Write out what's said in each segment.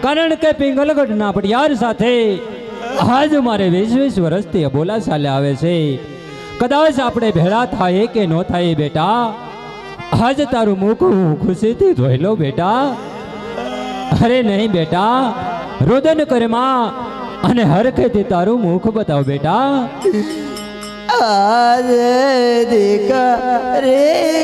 કારણ કે પિંગલગઢના પટિયાર સાથે આજ મારે વીસ વીસ વર્ષથી અબોલા સાલે આવે છે. કદાચ આપણે ભેળા થાય કે ન થાય બેટા? આજ તારું મુખ હું ખુશીથી ધોઈ લો બેટા. અરે નહીં બેટા, રુદન કરમાં અને હરખેથી તારું મુખ બતાવ બેટા. દીકરી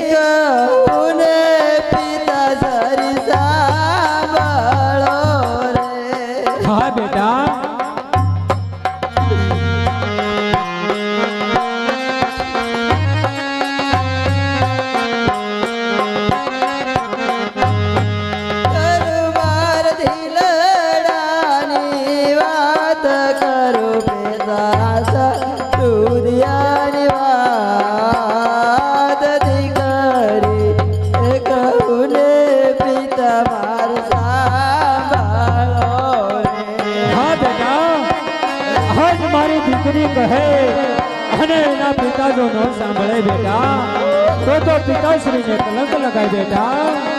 સાંભળે બેટા તો તો પિતાશ્રીને કલંક લગાય બેટા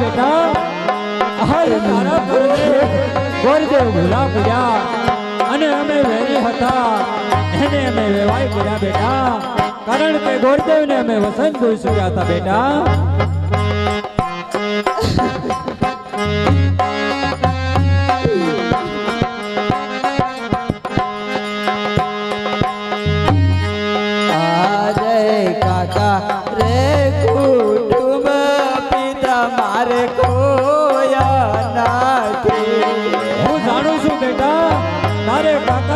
બેટા. હાલ તારા ઘરને ગોરદેવ ભૂલા પૂર્યા અને અમે વેરી હતા. એને અમે વેવાય કર્યા બેટા. કારણ કે ગોરદેવને અમે વસંત જોઈ શક્યા હતા બેટા.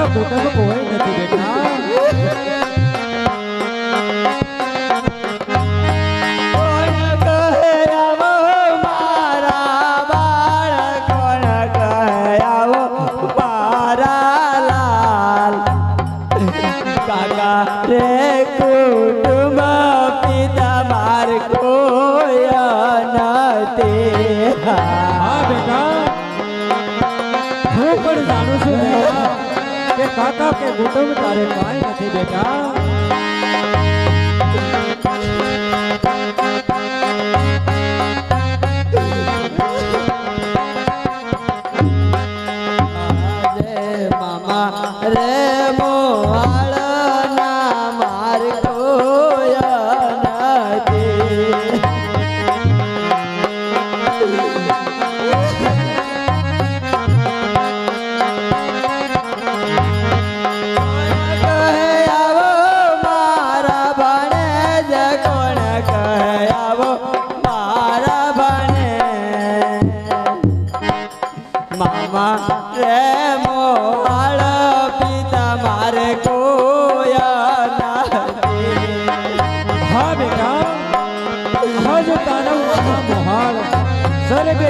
કાકા કોઈ નથી બેટા કાંઈ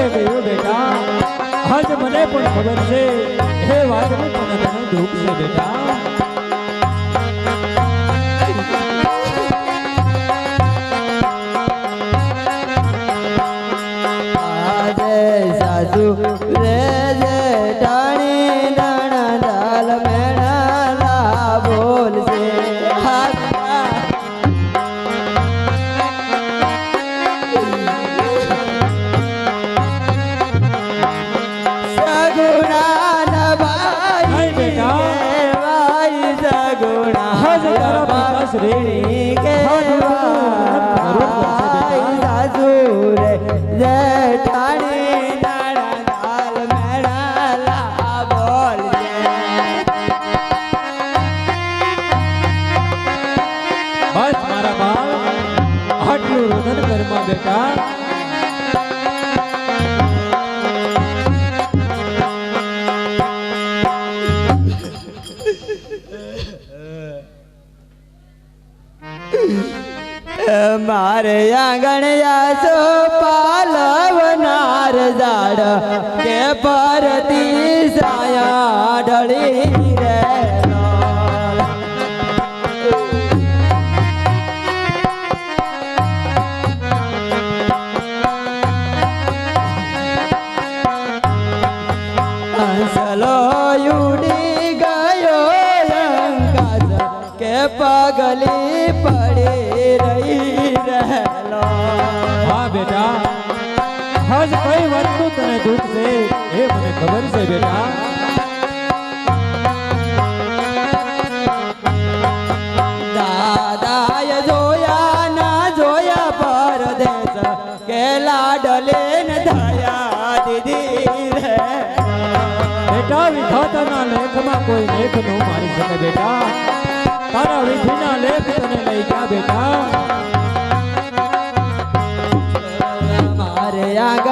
ગયો બેટા હજ મને પણ ખબર છે. હે વાતનું મને દુઃખ છે બેટા. मेरी મારે આંગણિયા પાલવનાર ઝાડ. કે પરતી સાયા ઢળી રે પગલી બેટા હજ કઈ વાતનું તને દુઃખ છે? એ મને ખબર છે બેટા. બેટા વિધાતાના લેખમાં કોઈ લેખ ન મારી શકે બેટા. તારા વિધિના લેખ તને લઈ ગયા બેટા.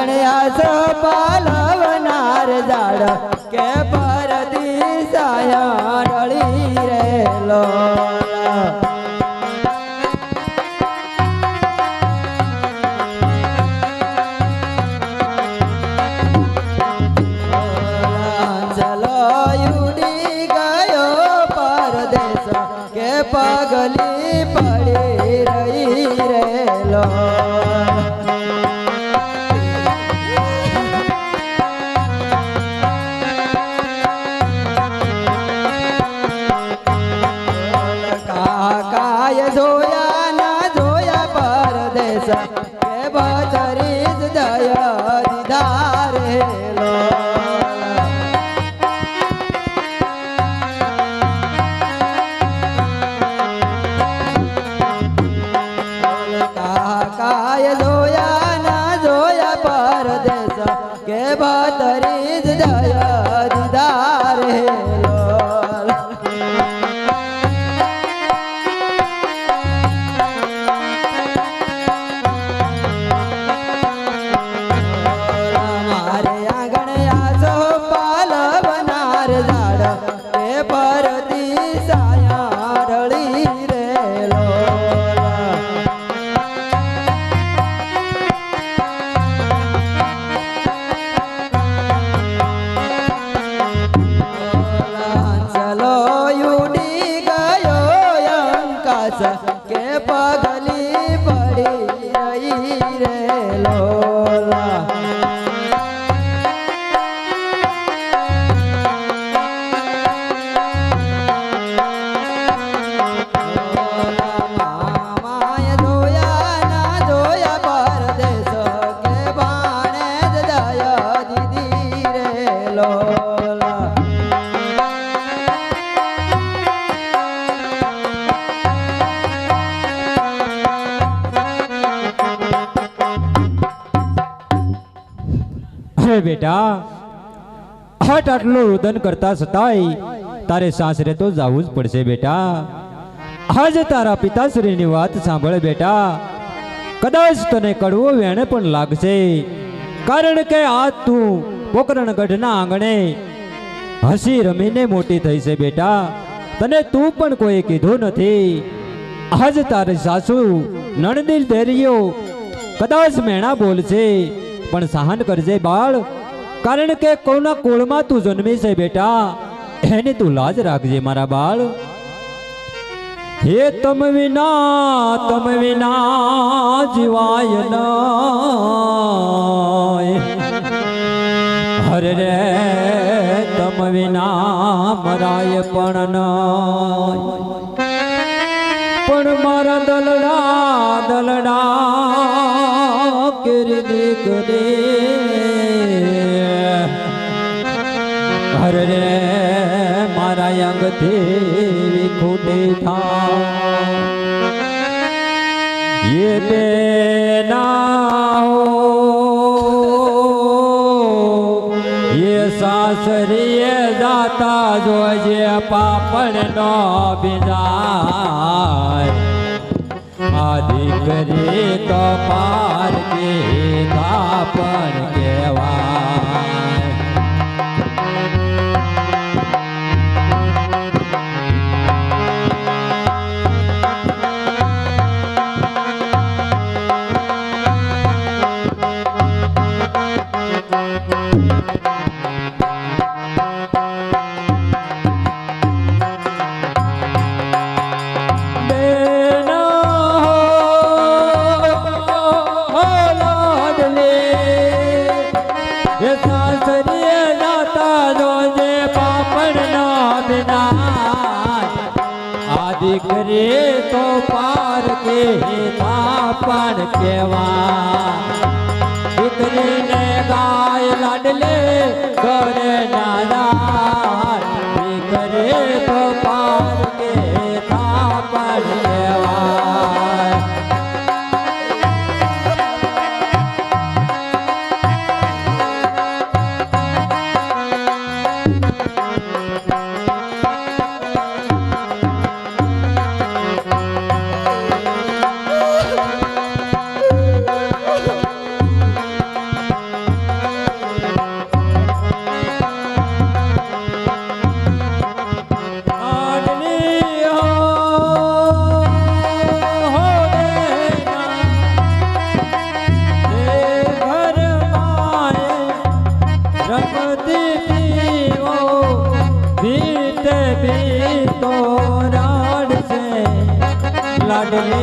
આંગણ આસ પાલવનાર ઝાડ કે પરદી સાયા ડળી રેલો બેટા. હટ આટલું રુદન કરતા છતાંય તારે સાસરે તો જવું જ પડશે બેટા. આજ તારા પિતાશ્રીની વાત સાંભળ બેટા. કદાચ તને કડવો વેણ પણ લાગશે. કારણ કે આ તું પોકરણગઢના આંગણે હસી રમીને મોટી થઈ છે બેટા. તને તું પણ કોઈ કીધું નથી. આજ તારી સાસુ નણદીલ દેરીઓ કદાચ મેણા બોલશે, પણ સહન કરજે બાળ. કારણ કે કોના કુળમાં તું જન્મી છે બેટા? એને તું લાજ રાખજે મારા બાળ. હે તમ વિના તમ વિના જીવાય ન હરે રે, તમ વિના મરાય પણ ન પણ મારા દલડા દલડા કરી દીકરે. હર રે મારા અંગથી વિખૂટી થા યે બેના હો યે સાસરીએ દાતા જોજે પાપણ નો બિદાય આ દીકરી કપાર કે ધાપણ ગાય નારા કરે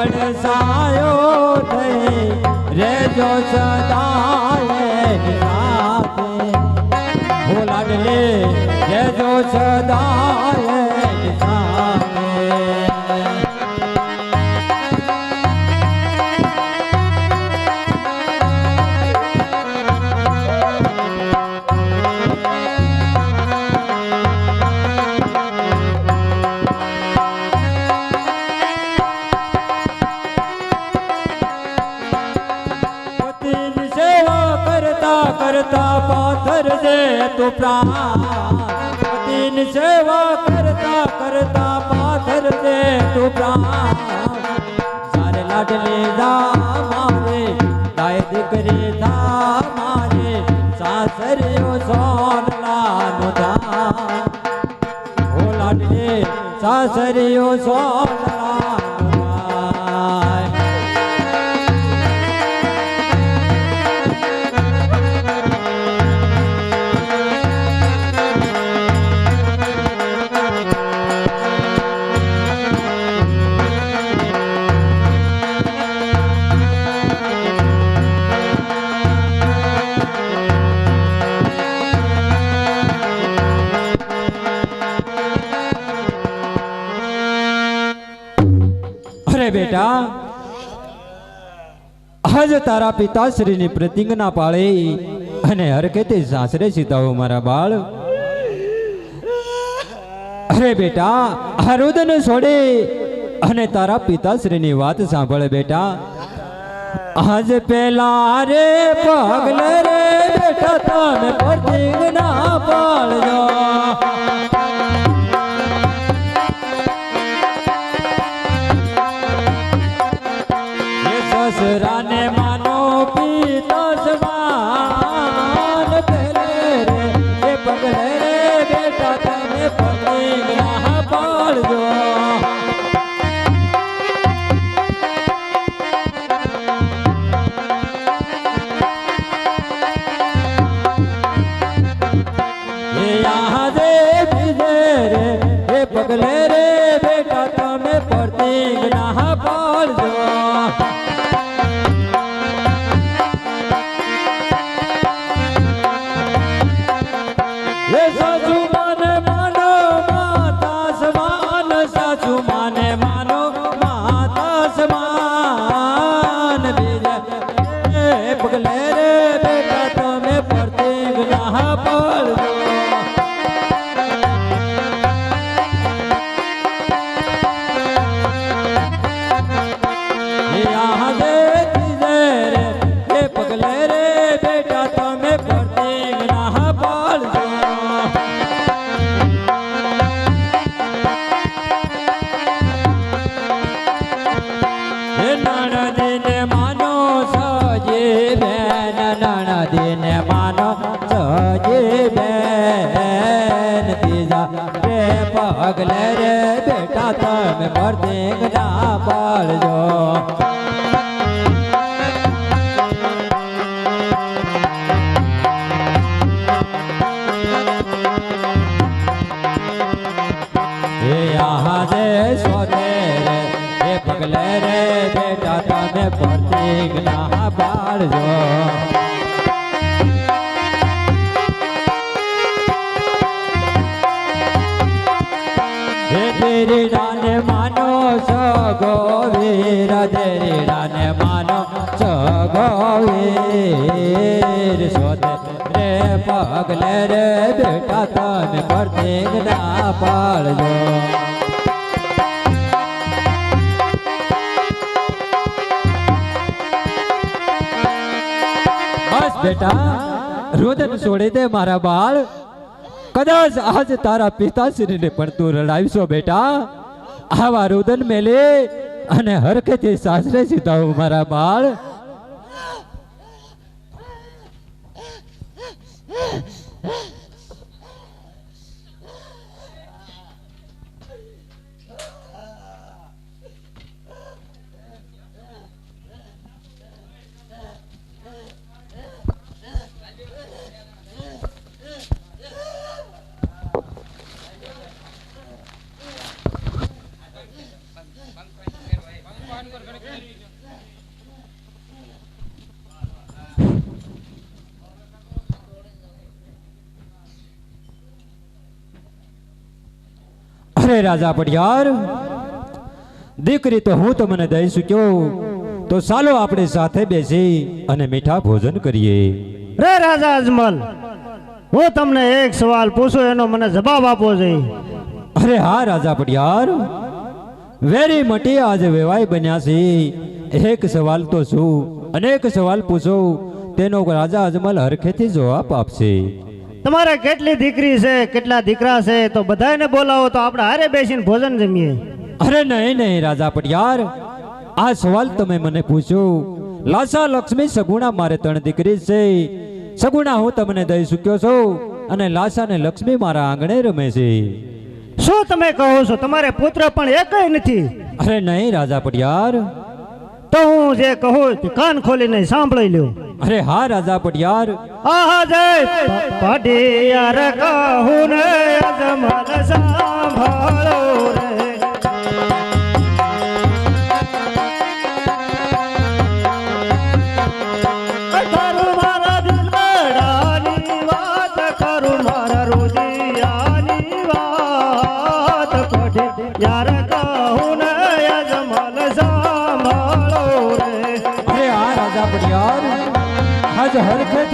પડસાયો થઈ રેજો સદાય એની સાથે હો લાડલે રેજો સદાય કરતા પાથર દે તું પ્રાણ. સેવા કરતા કરતા પાથર દે તું પ્રાણ. સારે લાડલે દા મારે દાય દીકરી દા મારે સાસરિયો સોનલાનો દા ઓ લાડલે સોનલાનો આજ તારા પિતાશ્રીની પ્રતિજ્ઞા પાળે અને હરખેતે સાસરે સીતાઓ મારા બાળ. અરે બેટા, આ રુદન છોડે અને તારા પિતાશ્રીની વાત સાંભળ બેટા. આજ પેલા રે પગલે રે બેટા, તમે પ્રતિજ્ઞા પાળજો. પ્રતિક ના પાડજો દેરીડાને માનો સગો વીર દેરીડાને માનો સગો વીર સોતે રે પગલે રે બેટા તમે પ્રતિક ના પાડજો. બેટા, રોદન છોડી દે મારા બાળ. કદાચ આજ તારા પિતાશ્રીને પણ તું રડાવીશો બેટા. આવા રોદન મેલે અને હરખેથી સાસરે સીધા મારા બાળ. અરે રાજા પટિયાર દીકરી તો હું તમને દઈ શક્યો તો ચાલો આપણે સાથે બેસી અને મીઠા ભોજન કરીએ. રે રાજા અજમલ હું તમને એક સવાલ પૂછું એનો મને જવાબ આપવો જોઈએ અરે હા રાજા પટિયાર વેરી મટી આજે વેવાય બન્યા છે. એક સવાલ તો શું અનેક સવાલ પૂછો તેનો રાજા અજમલ હરખેથી જવાબ આપશે. તમારે કેટલી દીકરી છે કેટલા દીકરા છે તો બધાને બોલાવો તો આપણે હારે બેસીને ભોજન જમીએ. અરે નહીં નહીં રાજા પટિયાર. આ સવાલ તમે મને પૂછ્યો લાસા લક્ષ્મી સગુણા મારે ત્રણ દીકરી છે. સગુણા હું તમને દઈ ચૂક્યો છું અને લાસા ને લક્ષ્મી મારા આંગણે રમે છે. શું તમે કહો છો? તમારે પુત્ર પણ એકય નથી. અરે નહીં રાજા પટિયાર. તો હું જે કહું કાન ખોલીને સાંભળી લ્યો. અરે હા રાજા પટિયાર. આહા જય. પડિયાર કહું ને અજમલ સાંભળો રે.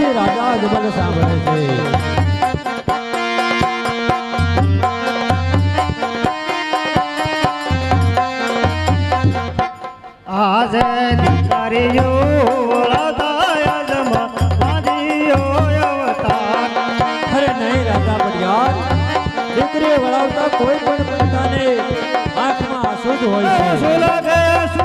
હરખેથી રાજા અજમલ સાંભળે છે. આજે દીકરીઓ વળતાય જમા માદીઓ અવતાર. અરે નહીં રાજા પટિયાર દીકરી વળાવતા કોઈ પણ પોતાને આંખમાં આંસુ જ હોય છે.